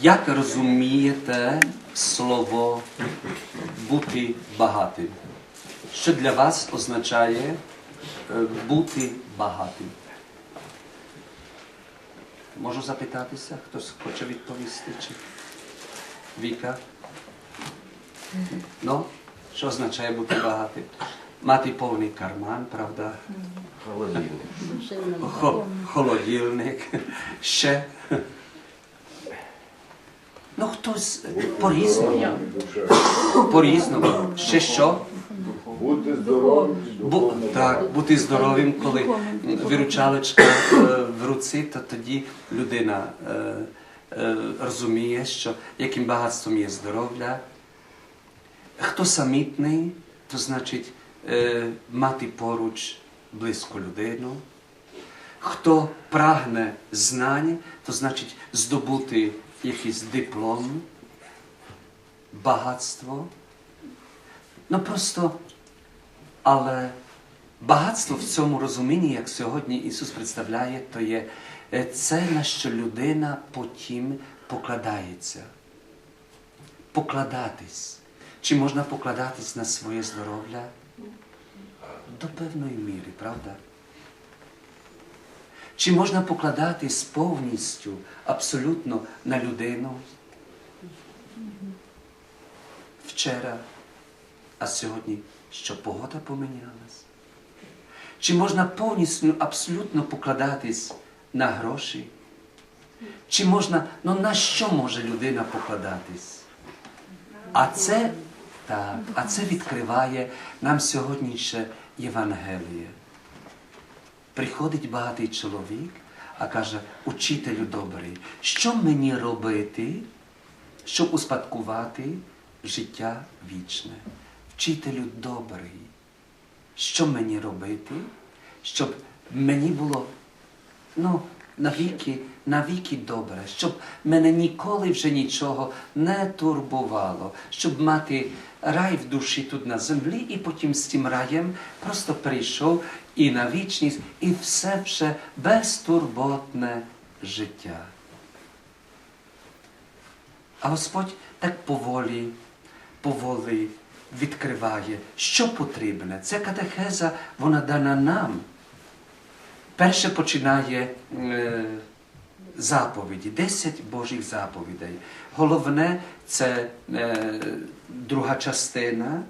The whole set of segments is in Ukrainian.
Як розумієте слово бути багатим? Що для вас означає е, бути багатим? Можу запитатися, хтось хоче відповісти? Чи? Віка? Ну, що означає бути багатим? Мати повний карман, правда? Холодильник. Хо- холодильник, ще. Ну, хтось по-різному. По-різному. Ще що? Бути здоровим, Бу, так, бути здоровим, коли виручалочка е, в руці, то тоді людина е, е, розуміє, що яким багатством є здоров'я. Хто самітний, то значить мати поруч близьку людину. Хто прагне знань, то значить здобути якийсь диплом, багатство. Ну просто, але багатство в цьому розумінні, як сьогодні Ісус представляє, то є е, це, на що людина потім покладається. Покладатись. Чи можна покладатись на своє здоров'я? До певної міри, правда? Чи можна покладатись повністю, абсолютно на людину? Вчора, а сьогодні що погода помінялась? Чи можна повністю, абсолютно покладатись на гроші? Чи можна, ну на що може людина покладатись? А це, так, а це відкриває нам сьогоднішнє Євангеліє. Приходить багатий чоловік, а каже, учителю добрий, що мені робити, щоб успадкувати життя вічне? Вчителю добрий, що мені робити, щоб мені було ну, навіки, навіки добре, щоб мене ніколи вже нічого не турбувало, щоб мати рай в душі тут на землі, і потім з тим раєм просто прийшов і на вічність, і все вже безтурботне життя. А Господь так поволі, поволі відкриває, що потрібне. Ця катехеза, вона дана нам. Перше починає е, заповіді, 10 Божих заповідей. Головне це е, друга частина,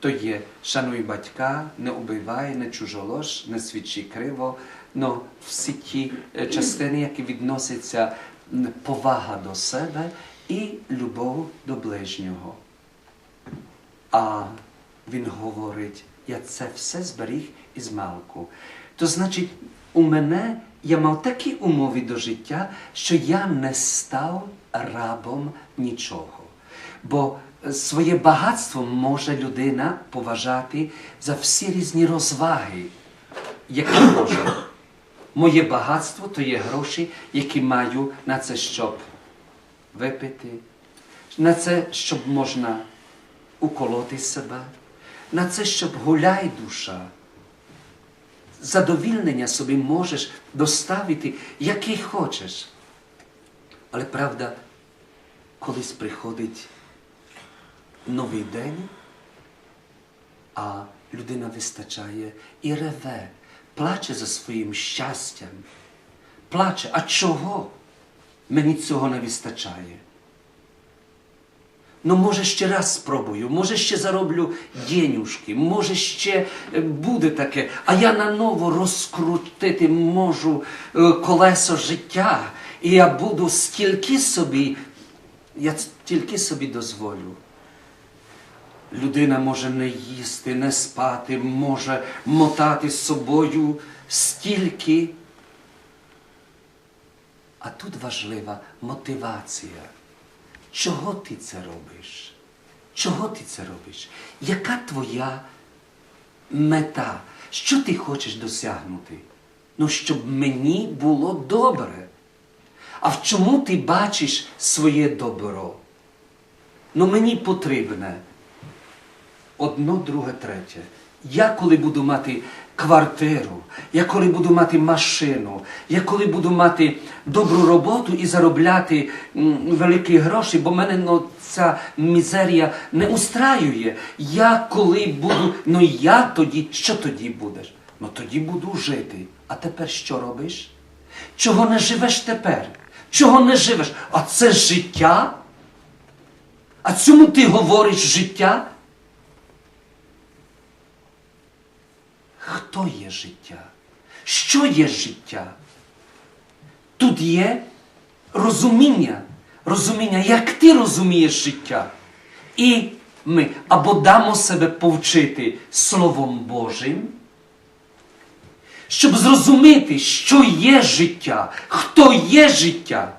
то є шануй батька, не убивай, не чужолож, не свідчи криво. Ну, всі ті е, частини, які відносяться повага до себе і любов до ближнього. А він говорить, я це все зберіг із малку. То значить, у мене я мав такі умови до життя, що я не став рабом нічого. Бо е, своє багатство може людина поважати за всі різні розваги, які може. Моє багатство то є гроші, які маю на це, щоб випити, на це, щоб можна уколоти себе, на це, щоб гуляй душа. Задовільнення собі можеш доставити, який хочеш. Але правда, колись приходить новий день, а людина вистачає і реве, плаче за своїм щастям, плаче, а чого мені цього не вистачає? Ну, може, ще раз спробую, може, ще зароблю денюжки, може, ще е, буде таке, а я наново розкрутити можу е, колесо життя, і я буду стільки собі, я стільки собі дозволю. Людина може не їсти, не спати, може мотати з собою стільки. А тут важлива мотивація. Чого ти це робиш? Чого ти це робиш? Яка твоя мета? Що ти хочеш досягнути? Ну, щоб мені було добре. А в чому ти бачиш своє добро? Ну, мені потрібне одно, друге, третє. Я коли буду мати квартиру, я коли буду мати машину, я коли буду мати добру роботу і заробляти великі гроші, бо мене ну, ця мізерія не устраює. Я коли буду, ну я тоді, що тоді будеш? Ну тоді буду жити. А тепер що робиш? Чого не живеш тепер? Чого не живеш? А це життя? А цьому ти говориш життя? Хто є життя? Що є життя? Тут є розуміння, розуміння, як ти розумієш життя. І ми або дамо себе повчити Словом Божим, щоб зрозуміти, що є життя, хто є життя,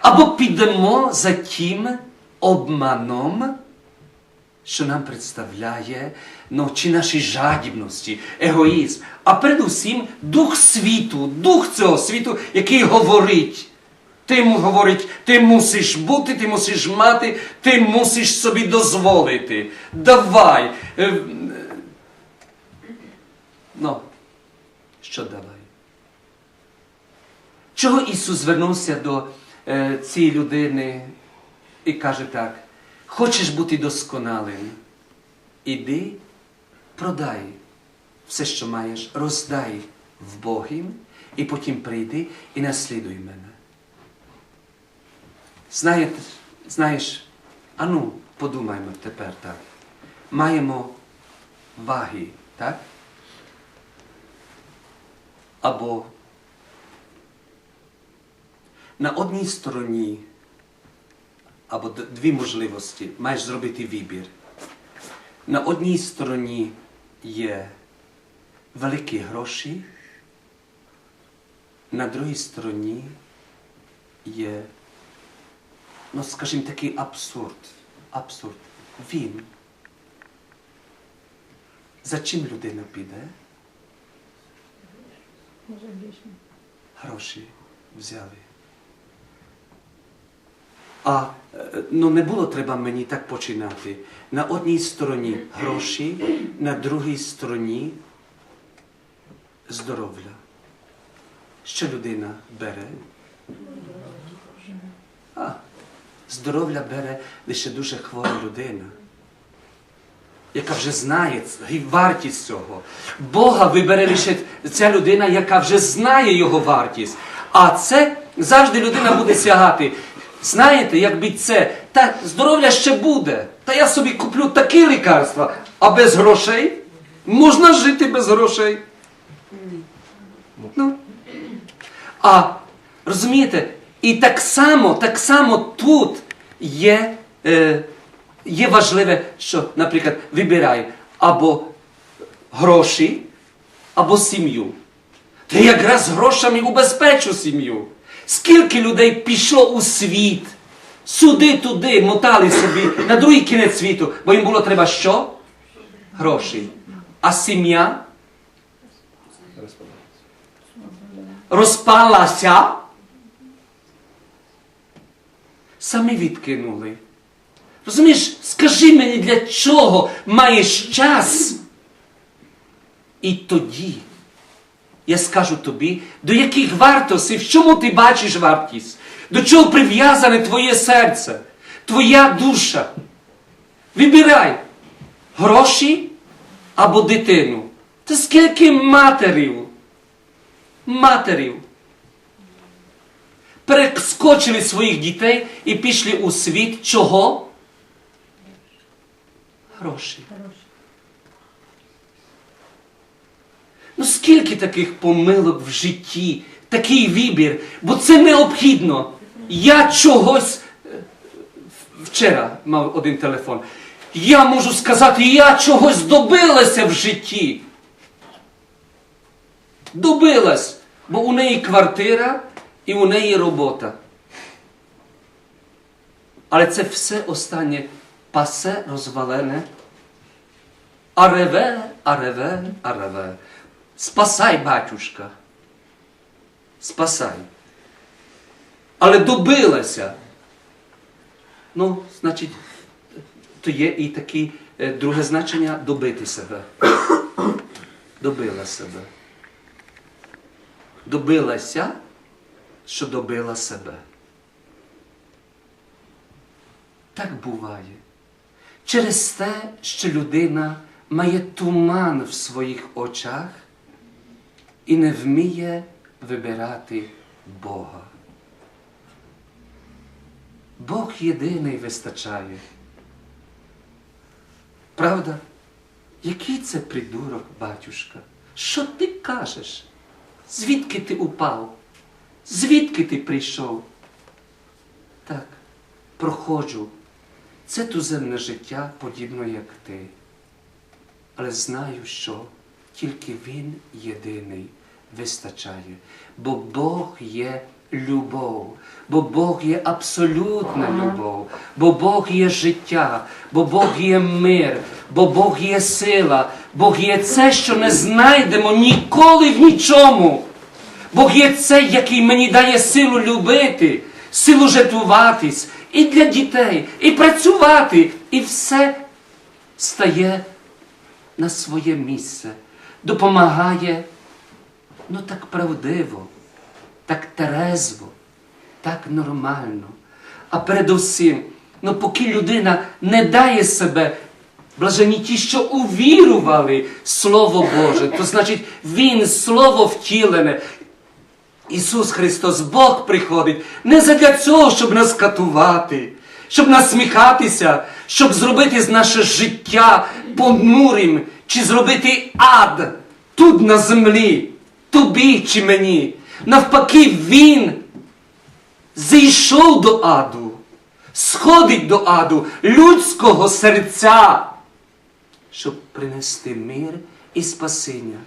або підемо за тим обманом, що нам представляє ну, чи наші жадібності, егоїзм, а передусім дух світу, дух цього світу, який говорить. Ти говорить, ти мусиш бути, ти мусиш мати, ти мусиш собі дозволити. Давай. Е, Ну, що давай? Чого Ісус звернувся до е, цієї людини і каже так: хочеш бути досконалим? Іди, продай все, що маєш, роздай в Богім, і потім прийди і наслідуй мене. Знаєте, знаєш, ану, подумаймо тепер так. Маємо ваги, так? Або на одній стороні, або дві можливості, маєш зробити вибір. На одній стороні є великі гроші, на другій стороні є, ну, скажімо, такий абсурд. Абсурд. Він. За чим людина піде? Гроші взяли. А е, ну не було треба мені так починати. На одній стороні гроші, на другій стороні здоров'я. Що людина бере? А, здоров'я бере лише дуже хвора людина, яка вже знає вартість цього. Бога вибере лише ця людина, яка вже знає його вартість. А це завжди людина буде сягати. Знаєте, якби це, та здоров'я ще буде. Та я собі куплю такі лікарства, а без грошей можна жити без грошей. Ну. А розумієте, і так само, так само тут є, е, є важливе, що, наприклад, вибирай або гроші, або сім'ю. Та якраз грошами убезпечу сім'ю. Скільки людей пішло у світ, сюди-туди мотали собі на другий кінець світу, бо їм було треба що? Гроші. А сім'я розпалася. Самі відкинули. Розумієш, скажи мені, для чого маєш час? І тоді я скажу тобі, до яких вартостей, в чому ти бачиш вартість, до чого прив'язане твоє серце, твоя душа. Вибирай гроші або дитину. Та скільки матерів, матерів перескочили своїх дітей і пішли у світ чого? Гроші. Хороше. Ну скільки таких помилок в житті, такий вибір, бо це необхідно. Я чогось е, вчора мав один телефон. Я можу сказати, я чогось добилася в житті. Добилась, бо у неї квартира і у неї робота. Але це все останнє пасе розвалене. А реве, а. Спасай, батюшка. Спасай. Але добилася. Ну, значить, то є і таке друге значення добити себе. добила себе. Добилася, що добила себе. Так буває. Через те, що людина має туман в своїх очах і не вміє вибирати Бога. Бог єдиний вистачає. Правда? Який це придурок, батюшка? Що ти кажеш? Звідки ти упав? Звідки ти прийшов? Так, проходжу. Це туземне життя подібно, як ти. Але знаю, що тільки Він єдиний вистачає, бо Бог є любов, бо Бог є абсолютна любов, бо Бог є життя, бо Бог є мир, бо Бог є сила, Бог є це, що не знайдемо ніколи в нічому. Бог є цей, який мені дає силу любити, силу жертвуватись і для дітей, і працювати, і все стає на своє місце, допомагає, ну так правдиво, так терезво, так нормально. А передусім, ну поки людина не дає себе, блажені ті, що увірували Слово Боже, то значить Він Слово втілене. Ісус Христос, Бог приходить не задля цього, щоб нас катувати, щоб насміхатися, щоб зробити з наше життя понурим, чи зробити ад тут на землі, тобі чи мені. Навпаки, Він зійшов до аду, сходить до аду людського серця, щоб принести мир і спасіння.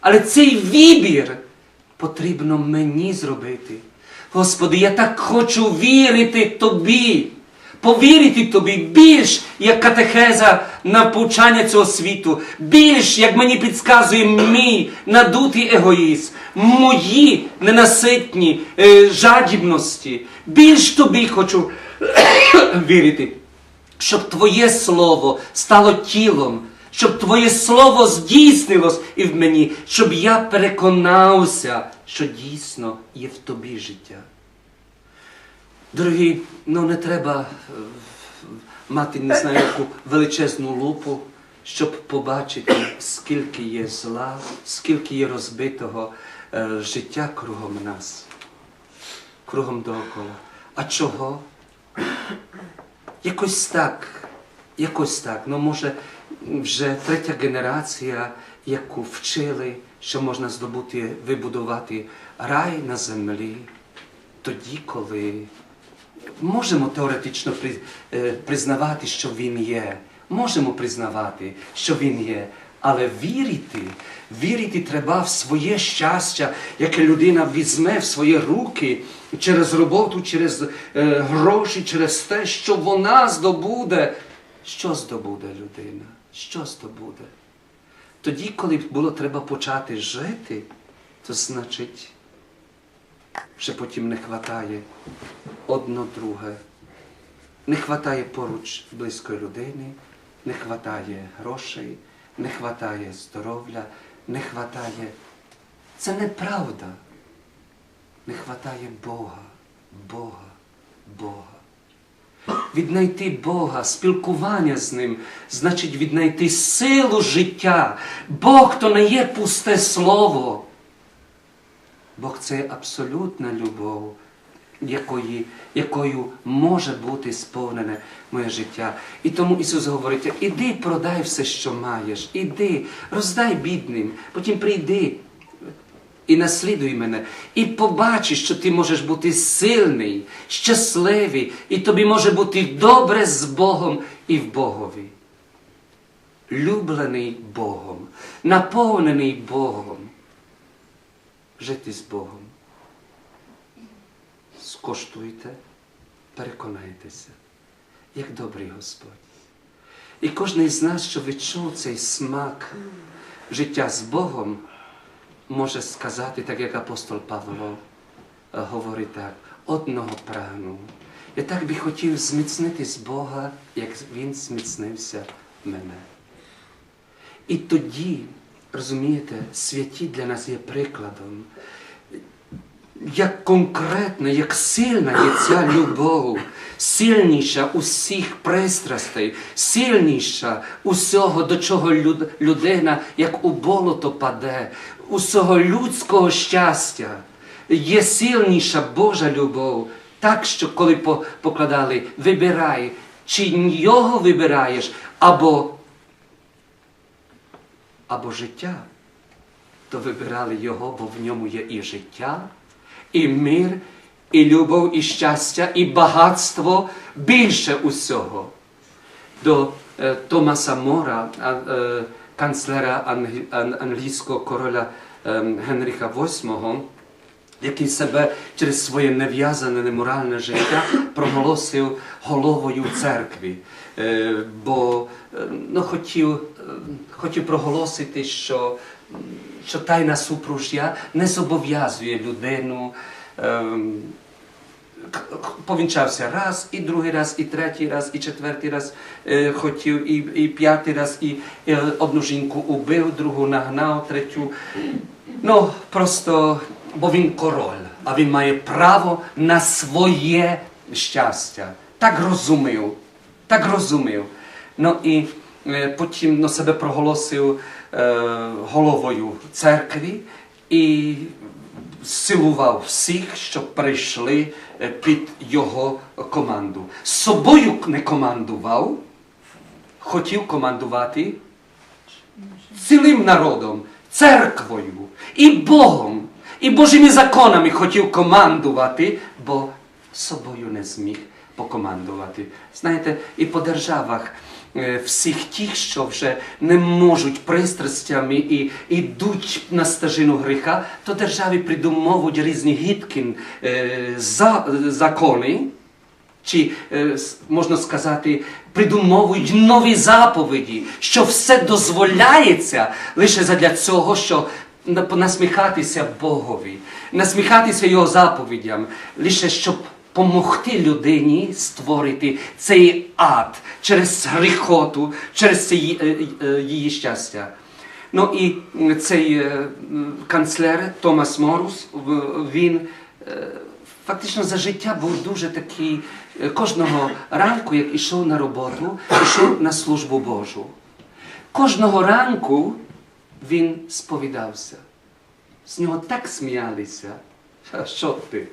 Але цей вибір потрібно мені зробити. Господи, я так хочу вірити Тобі, повірити Тобі більш як катехеза на повчання цього світу, більш як мені підказує мій надутий егоїзм, мої ненаситні е, жадібності. Більш тобі хочу вірити щоб Твоє Слово стало тілом, щоб Твоє Слово здійснилось і в мені, щоб я переконався, що дійсно є в тобі життя. Дорогі, ну не треба е, мати не знаю яку величезну лупу, щоб побачити, скільки є зла, скільки є розбитого е, життя кругом нас, кругом доокола. А чого? Якось так, якось так. Ну, може, вже третя генерація, яку вчили, що можна здобути, вибудувати рай на землі, тоді, коли можемо теоретично е, признавати, що він є. Можемо признавати, що він є. Але вірити, вірити треба в своє щастя, яке людина візьме в свої руки через роботу, через е, гроші, через те, що вона здобуде. Що здобуде людина? Що здобуде? Тоді, коли було треба почати жити, то значить, вже потім не хватає одно друге. Не хватає поруч близької людини, не хватає грошей, не хватає здоров'я, не хватає. Це неправда. Не хватає Бога, Бога, Бога. Віднайти Бога, спілкування з Ним, значить віднайти силу життя. Бог то не є пусте слово. Бог це абсолютна любов, якої, якою може бути сповнене моє життя. І тому Ісус говорить, іди продай все, що маєш, іди, роздай бідним, потім прийди і наслідуй мене, і побачиш, що ти можеш бути сильний, щасливий, і тобі може бути добре з Богом і в Богові. Люблений Богом, наповнений Богом. Жити з Богом. Скоштуйте, переконайтеся, як добрий Господь. І кожен із нас, що відчув цей смак життя з Богом, може сказати, так як апостол Павло говорить так, одного прагну. Я так би хотів зміцнитись Бога, як Він зміцнився в мене. І тоді розумієте, святі для нас є прикладом. Як конкретна, як сильна є ця любов, сильніша усіх пристрастей, сильніша усього, до чого люд- людина, як у болото паде, усього людського щастя. Є сильніша Божа любов. Так що, коли покладали, вибирай, чи його вибираєш, або, або життя то вибирали його, бо в ньому є і життя, і мир, і любов, і щастя, і багатство більше усього. До е, Томаса Мора, е, канцлера англі- англійського короля е, Генріха VIII, який себе через своє нев'язане неморальне життя проголосив головою церкви, Е, бо е, ну, хотів, хотів проголосити, що, що тайна супружжя не зобов'язує людину. ем, Повінчався раз, і другий раз, і третій раз, і четвертий раз е, хотів, і, і п'ятий раз, і е, одну жінку убив, другу нагнав, третю. Ну, просто, бо він король, а він має право на своє щастя. Так розумів, так розумів. Ну і потім ну, себе проголосив е, головою церкви і силував всіх, щоб прийшли е, під його команду. З собою не командував, хотів командувати цілим народом, церквою і Богом, і Божими законами хотів командувати, бо собою не зміг покомандувати. Знаєте, і по державах всіх тих, що вже не можуть пристрастями і йдуть на стежину гріха, то держави придумовують різні гідкі е, за, закони, чи е, можна сказати, придумовують нові заповіді, що все дозволяється лише задля цього, що насміхатися Богові, насміхатися Його заповідям, лише щоб помогти людині створити цей ад через гріхоту, через е, е, її щастя. Ну і цей е, канцлер Томас Морус, він фактично за життя був дуже такий. Кожного ранку, як ішов на роботу, йшов на службу Божу. Кожного ранку він сповідався. З нього так сміялися. Що ти?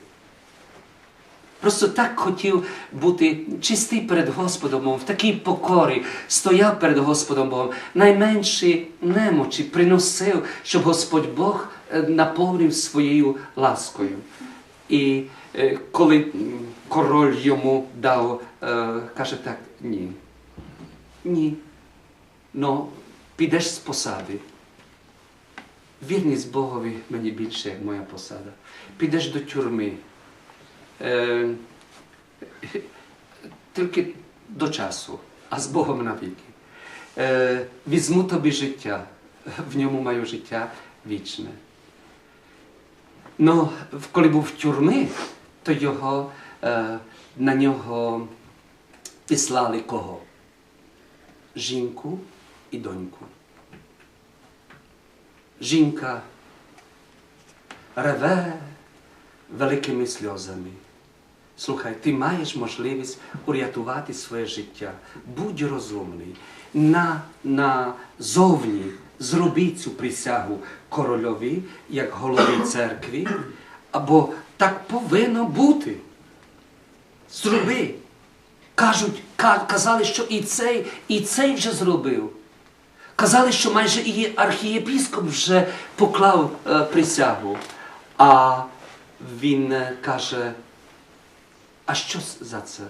Просто так хотів бути чистий перед Господом Богом, в такій покорі стояв перед Господом Богом, найменші немочі приносив, щоб Господь Бог е, наповнив своєю ласкою. І е, коли король йому дав, е, каже так, ні. Ні. Ну, підеш з посади. Вірність Богові мені більше, моя посада. Підеш до тюрми. Е, тільки до часу, а з Богом навіки. Е, візьму тобі життя, в ньому маю життя вічне. Ну, коли був в тюрмі, то його, е, на нього післали кого? Жінку і доньку. Жінка реве великими сльозами. Слухай, ти маєш можливість урятувати своє життя. Будь розумний. На, на зовні зроби цю присягу корольові, як голові церкви, або так повинно бути. Зроби. Кажуть, казали, що і цей, і цей вже зробив. Казали, що майже і архієпіскоп вже поклав е, присягу. А він е, каже, а що за це?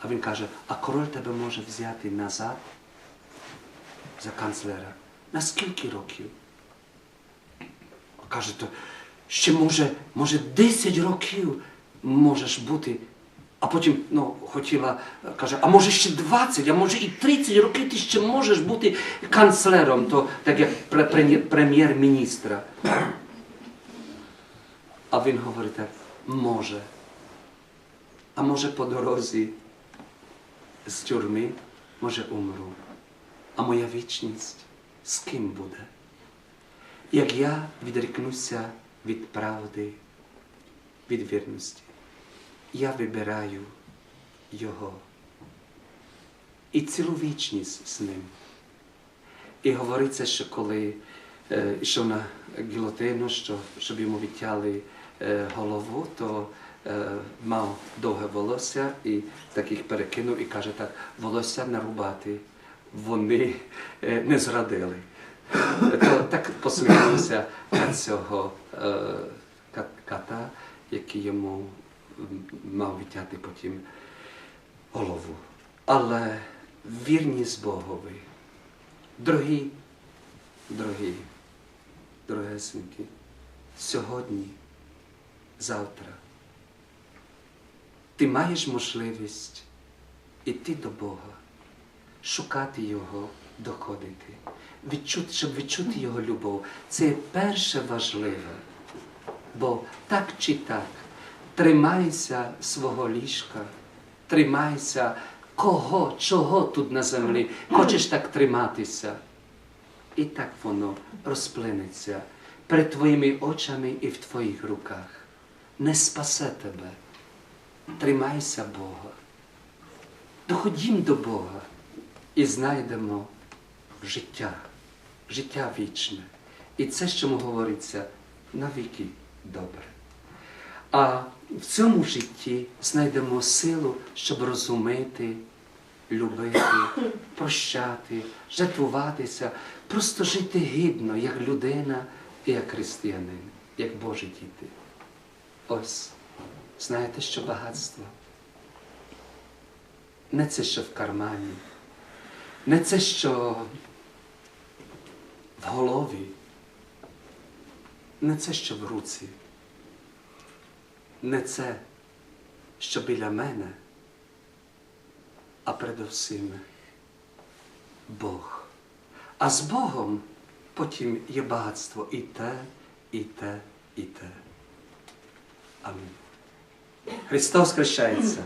А він каже, а король тебе може взяти назад за канцлера. На скільки років? А Каже, то ще може, може 10 років можеш бути. А потім ну, хотіла, каже, а може ще 20, а може і 30 років ти ще можеш бути канцлером, то так як прем'єр-міністра. А він говорить так, може. А може по дорозі з тюрми, може умру. А моя вічність з ким буде? як я відрікнуся від правди, від вірності. Я вибираю Його і цілу вічність з ним. І говориться, що коли йшов на гілотину, що, щоб йому відтяли е, голову, то е, мав довге волосся і так їх перекинув і каже так, волосся нарубати вони е, не зрадили. Так посміхнувся цього е, ката, який йому мав відтяти потім голову. Але вірність Богові. Дорогі, дорогі, дорогесенькі, сьогодні, завтра ти маєш можливість іти до Бога, шукати Його, доходити, відчути, щоб відчути Його любов. Це перше важливе. Бо так чи так, тримайся свого ліжка, тримайся кого, чого тут на землі. Хочеш так триматися. І так воно розплинеться перед твоїми очами і в твоїх руках. Не спасе тебе. Тримайся Бога. Доходім до Бога і знайдемо життя, життя вічне. І це, що му говориться, навіки добре. А в цьому житті знайдемо силу, щоб розуміти, любити, прощати, жертвуватися, просто жити гідно, як людина і як християнин, як Божі діти. Ось, знаєте, що багатство? Не це, що в кармані, не це, що в голові, не це, що в руці, не це, що біля мене, а передовсім Бог. А з Богом потім є багатство і те, і те, і те. Амінь. Христос хрещається.